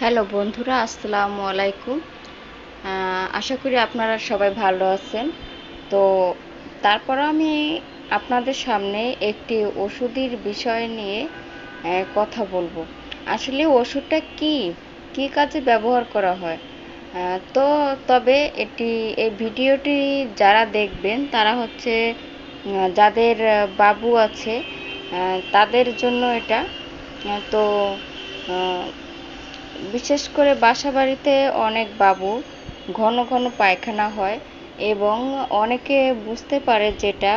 Hello বন্ধুরা, আসসালামু আলাইকুম। আশা করি আপনারা সবাই ভালো আছেন। তো তারপর আমি আপনাদের সামনে একটি ওষুধের বিষয় নিয়ে কথা বলব। আসলে ওষুধটা কি? কি কাজে ব্যবহার করা হয়? তো তবে এটি, এই ভিডিওটি যারা দেখবেন, তারা হচ্ছে যাদের বাবু আছে তাদের জন্য এটা। তো বিশেষ করে বাসা বাড়িতে অনেক বাবু ঘন ঘন পায়খানা হয় এবং অনেকে বুঝতে পারে যেটা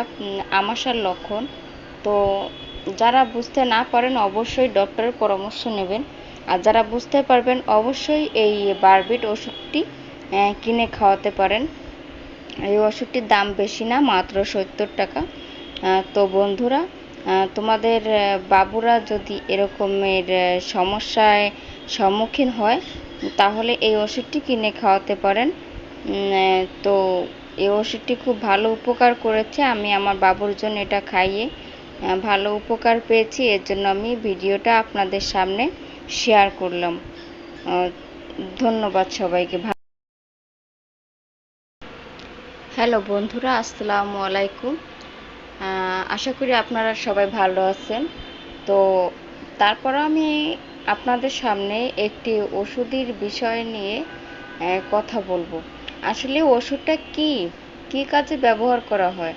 আমাশার লক্ষণ। তো যারা বুঝতে না পারেন অবশ্যই ডক্টরের পরামর্শ নেবেন। আর যারা বুঝতে পারবেন, অবশ্যই এই বারবিট ওষুধটি কিনে খাওয়াতে পারেন। এই ওষুধটির দাম বেশি না, মাত্র সত্তর টাকা। তো বন্ধুরা তোমাদের বাবুরা যদি এরকমের সমস্যায় সম্মুখীন হয়, তাহলে এই ওষুধটি কিনে খাওয়াতে পারেন। তো এই ওষুধটি খুব ভালো উপকার করেছে। আমি আমার বাবুর জন্য এটা খাইয়ে ভালো উপকার পেয়েছি। এর জন্য আমি ভিডিওটা আপনাদের সামনে শেয়ার করলাম। ধন্যবাদ সবাইকে। হ্যালো বন্ধুরা, আসসালামু আলাইকুম। আশা করি আপনারা সবাই ভালো আছেন। তো তারপর আমি আপনাদের সামনে একটি ওষুধের বিষয় নিয়ে কথা বলব। আসলে ওষুধটা কি? কি কাজে ব্যবহার করা হয়?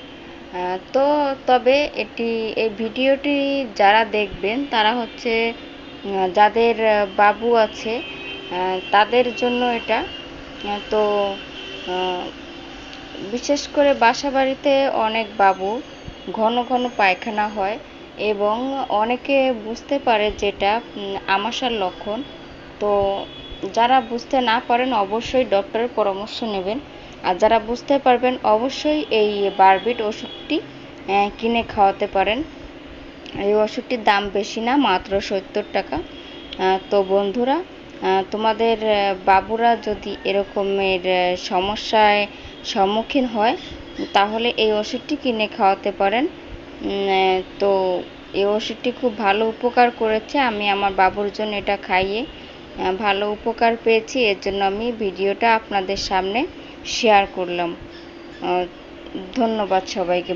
তো তবে এটি, এই ভিডিওটি যারা দেখবেন, তারা হচ্ছে যাদের বাবু আছে তাদের জন্য এটা। তো বিশেষ করে বাসা বাড়িতে অনেক বাবু ঘন ঘন পায়খানা হয় এবং অনেকে বুঝতে পারে যেটা আমাশার লক্ষণ। তো যারা বুঝতে না পারেন অবশ্যই ডক্টরের পরামর্শ নেবেন। আর যারা বুঝতে পারবেন, অবশ্যই এই বারবিট ওষুধটি কিনে খাওয়াতে পারেন। এই ওষুধটির দাম বেশি না, মাত্র সত্তর টাকা। তো বন্ধুরা তোমাদের বাবুরা যদি এরকমের সমস্যায় সম্মুখীন হয় তাহলে এই ওষুধটি কিনে খাওয়াতে পারেন। তো এই ওষুধটি খুব ভালো উপকার করেছে। আমি আমার বাবুর জন্য এটা খাইয়ে ভালো উপকার পেয়েছি। এর জন্য আমি ভিডিওটা আপনাদের সামনে শেয়ার করলাম। ধন্যবাদ সবাইকে।